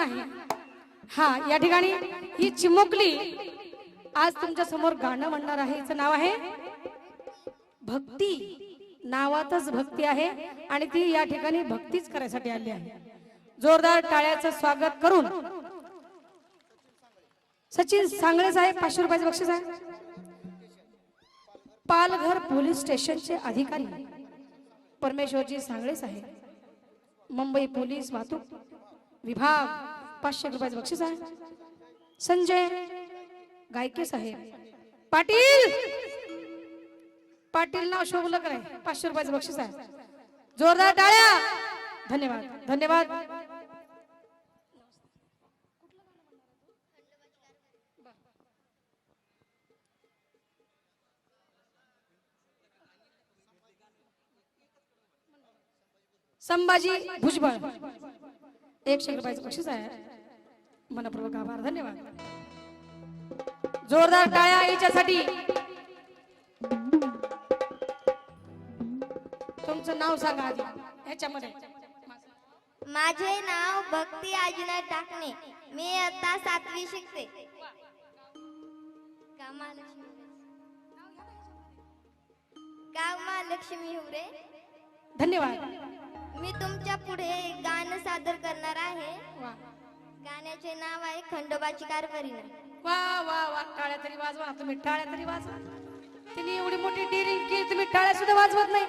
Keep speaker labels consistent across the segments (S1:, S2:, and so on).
S1: नाही. हा या ठिकाणी ही चिमुकली आज तुमच्यासमोर गाणं म्हणणार आहे. हिचं नाव आहे भक्ती. नावातच भक्ती आहे आणि ती या ठिकाणी भक्तीच करायसाठी आली आहे. जोरदार टाळ्याचं स्वागत करून सचिन सांगळे साहेब पाचशे रुपयाचे बक्षीस आहे. पालघर पोलीस स्टेशनचे अधिकारी परमेश्वरजी सांगळे साहेब मुंबई पोलीस वाहतूक विभाग. पाचशे रुपयाचं बक्षीस आहे. संजय गायके साहेब. पाटील! पाटील नाव शोभलं काय पाचशे रुपयाचं बक्षीस आहे. जोरदार टाळ्या! धन्यवाद धन्यवाद. संभाजी भुजबळ. एकशे रुपयाचं बक्षीस आहे. मनपूर्वक आभार धन्यवाद. जोरदार टाळ्या याच्यासाठी तुमचं नाव सांगा आधी ह्याच्यामध्ये.
S2: माझे नाव भक्ती आजीनाथ टाकणे. मी आता सातवी शिकते. महालक्ष्मी हुरे
S1: धन्यवाद.
S2: मी तुमच्यापुढे गाणं सादर करणार आहे. गाण्याचे नाव आहे खंडोबाची कारभारीनं
S1: वा वा वा टाळ्या तरी वाजवा ना तुम्ही टाळ्या तरी वाजवा. तिने एवढी मोठी डिरिंग केली तुम्ही टाळ्या सुद्धा वाजवत नाही.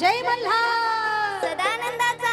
S1: जय मल्हार
S2: सदानंदाचा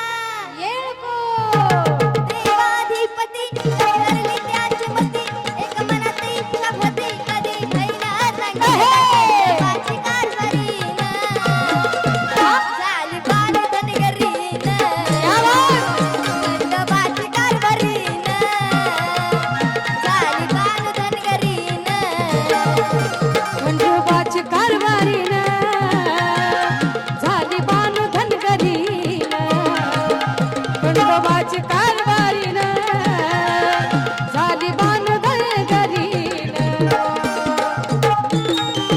S2: Thank you.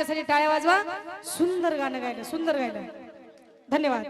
S1: तिच्यासाठी टाळ्या वाजवा. सुंदर गाणं गायलं सुंदर गायलं. धन्यवाद.